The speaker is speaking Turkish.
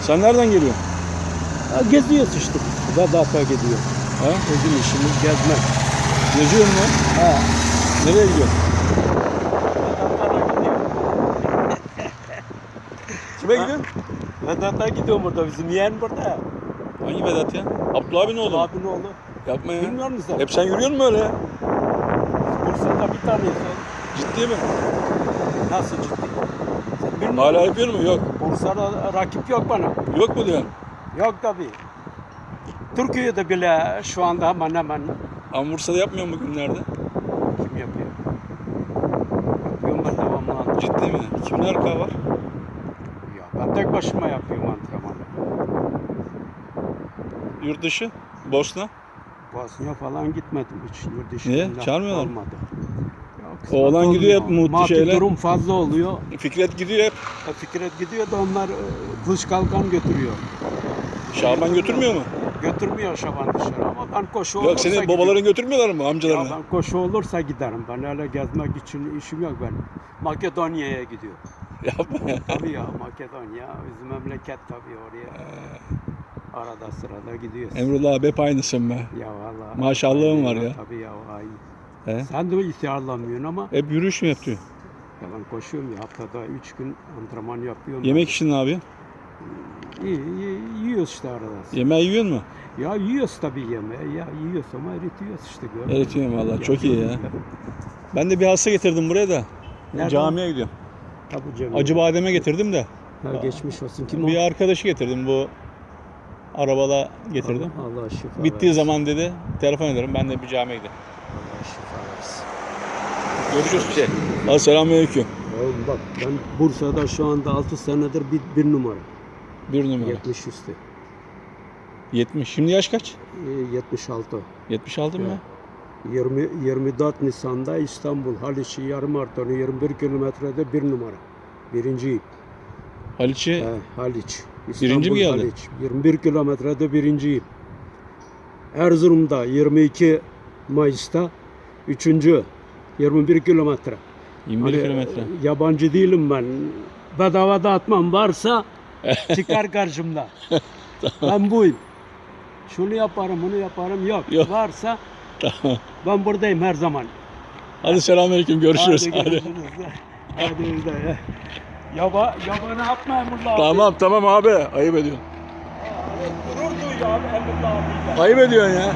Sen nereden geliyorsun? Ha, geziyoruz işte. Vedat'a gidiyor. Ha? Bizim işimiz gezmek. Geziyor mu? Ha. Nereye gidiyorsun? Kime gidiyorsun? Vedat'a gidiyorum burada bizim yeğen burada. Hangi Vedat ya? Abdullah abinin oğlu. mu? Abinin oğlu. Yapma ya. Bilmiyor musun? Hep sen yürüyor musun öyle ya? Bursa'da bir tanesi. Ciddi mi? Nasıl ciddi? Sen bilmiyor Hala yapıyor mu? Yok. Bursa'da rakip yok bana. Yok mu diyorsun? Yok tabii. Türkiye'de bile şu anda hemen hemen Ama Bursa'da yapmıyor mu bugünlerde? kim yapıyor? Yapıyorum ben devamlı. Ciddi mi? Kimler var? Ya ben tek başıma yapıyorum antrenmanı. Yurt dışı? Bosna? Bosnya falan gitmedim hiç. Yurt Niye? Çağırmıyorlar mı? olmadı. Oğlan gidiyor hep mutlu Maddi şeyler. durum fazla oluyor. Fikret gidiyor hep. Fikret gidiyor da onlar e, kılıç kalkan götürüyor. Şaban götürmüyor mu? Götürmüyor Şaban dışarı ama ben koşu olursa Yok seni gidiyorum. babaların götürmüyorlar mı Ya amcalarını? ben koşu olursa giderim. Ben öyle gezmek için işim yok benim. Makedonya'ya gidiyor. Yapma ya. Tabii ya Makedonya bizim memleket tabii oraya. Arada sırada gidiyoruz. Emrullah abi hep aynısın be. Ya vallahi. Maşallahın var ya. Tabii ya aynı. He? Sen de ihtiyarlanmıyorsun ama Hep yürüyüş mü yapıyor? ya ben koşuyorum ya haftada 3 gün antrenman yapıyorum. Yemek için ne yapıyor? İyi, iyi, yiyoruz işte arada. Yemeği yiyor mu? Ya yiyoruz tabii yemeği. Ya yiyoruz ama eritiyoruz işte. görmüyor musun? Eritiyorum valla, çok iyi ya. Ben de bir hasta getirdim buraya da. Nereden? Camiye gidiyorum. Tabii Cemil. Acı bademe getirdim de. Ha, geçmiş olsun. Kim o? Bir arkadaşı getirdim bu arabala getirdim. Allah, Allah şifa Bittiği versin. zaman dedi telefon ederim ben de bir camiye gidelim. Görüşürüz bir şey. Hadi selamünaleyküm. Oğlum bak ben Bursa'da şu anda 6 senedir bir, bir numara. Bir numara. 70 üstü. 70. Şimdi yaş kaç? Ee, 76. 76 mı? Evet. 20, 24 Nisan'da İstanbul Haliç'i yarım maratonu 21 kilometrede bir numara. Birinciyim. Haliç'i He, Haliç. Birinci mi geldi? Haliç. 21 kilometrede birinciyim. Erzurum'da 22 Mayıs'ta üçüncü. 21 kilometre. 21 Hani, kilometre. e, Yabancı değilim ben. Bedava dağıtmam varsa çıkar karşımda. ben buyum. Şunu yaparım, bunu yaparım. Yok. Yok. Varsa Tamam. ben buradayım her zaman. Hadi selamünaleyküm görüşürüz. Hadi Hadi. görüşürüz. Hadi. Yaba, yabana atma Emrullah abi. Tamam tamam abi. Ayıp ediyorsun. Gurur duyuyor abi Emrullah abiyle. Ayıp ediyorsun ya.